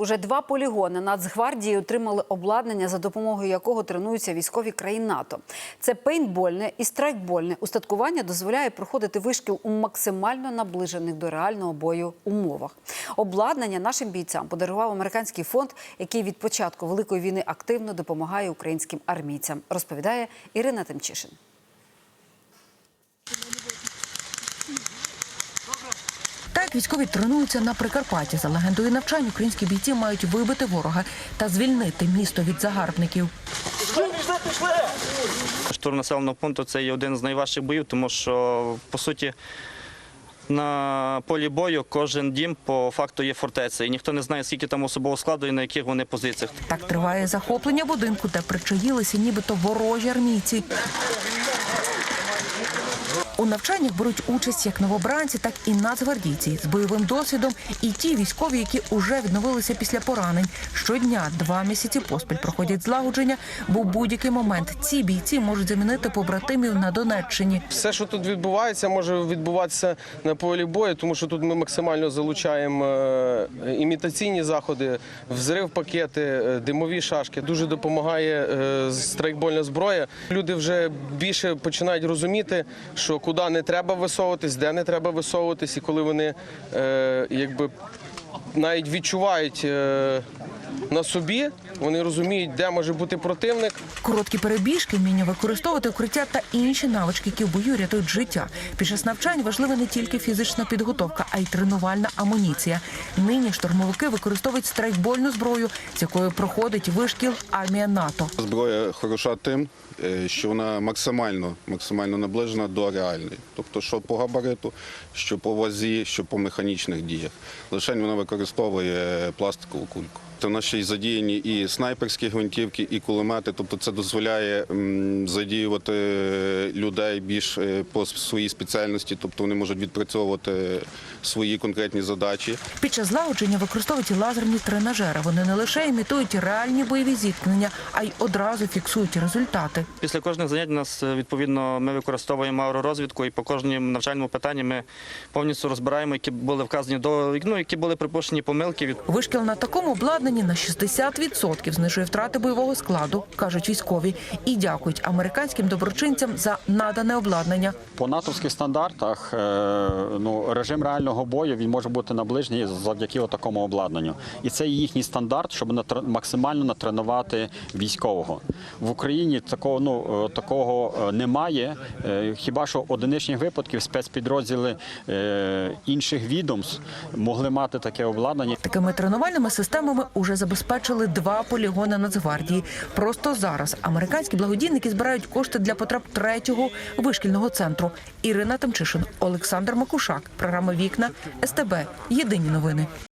Уже два полігони Нацгвардії отримали обладнання, за допомогою якого тренуються військові країн НАТО. Це пейнтбольне і страйкбольне устаткування дозволяє проходити вишкіл у максимально наближених до реального бою умовах. Обладнання нашим бійцям подарував американський фонд, який від початку великої війни активно допомагає українським армійцям. Розповідає Ірина Тимчишин. Військові тренуються на Прикарпатті. За легендою навчань українські бійці мають вибити ворога та звільнити місто від загарбників. Штурм населеного пункту це є один з найважчих боїв, тому що по суті. На полі бою кожен дім по факту є фортеця, і ніхто не знає, скільки там особового складу і на яких вони позиціях. Так триває захоплення будинку, де причаїлися нібито ворожі армійці. У навчаннях беруть участь як новобранці, так і нацгвардійці з бойовим досвідом, і ті військові, які уже відновилися після поранень. Щодня два місяці поспіль проходять злагодження, бо будь-який момент ці бійці можуть замінити побратимів на Донеччині. Все, що тут відбувається, може відбуватися на полі бою, тому що тут ми максимально залучаємо е, імітаційні заходи, взрив пакети, е, димові шашки. Дуже допомагає е, страйкбольна зброя. Люди вже більше починають розуміти, що куди не треба висовуватись, де не треба висовуватись, і коли вони е, якби навіть відчувають. е, На собі вони розуміють, де може бути противник, Короткі перебіжки, вміння використовувати укриття та інші навички, які в бою рятують життя. Під час навчань важлива не тільки фізична підготовка, а й тренувальна амуніція. Нині штурмовики використовують страйкбольну зброю, з якою проходить вишкіл армія НАТО. Зброя хороша тим, е, що вона максимально, максимально наближена до реальної. Тобто, що по габариту, що по вазі, що по механічних діях. Лише вона використовує пластикову кульку. То в задіяні і снайперські гвинтівки, і кулемети. Тобто це дозволяє задіювати людей більш е, по своїй спеціальності, тобто вони можуть відпрацьовувати свої конкретні задачі. Під час злагодження використовують лазерні тренажери. Вони не лише імітують реальні бойові зіткнення, а й одразу фіксують результати. Після кожних занять нас е, відповідно ми використовуємо аеророзвідку, і по кожному навчальному питанні ми повністю розбираємо, які були вказані до ну, які були припущені помилки від Вишкіл на такому обладнанні на 60% знижує втрати бойового складу, кажуть військові, і дякують американським доброчинцям за надане обладнання. По натовських стандартах е, ну, режим реального бою він може бути наближений завдяки такому обладнанню. І це їхній стандарт, щоб максимально натренувати військового. В Україні такого, ну, е, такого е, немає. Хіба що одиничних випадків спецпідрозділи інших відомств могли мати таке обладнання. Такими тренувальними системами уже забезпечили два полігони Нацгвардії. Просто зараз американські благодійники збирають кошти для потреб третього вишкільного центру. Ірина Тимчишин, Олександр Макушак. Програма Вікна СТБ. Єдині новини.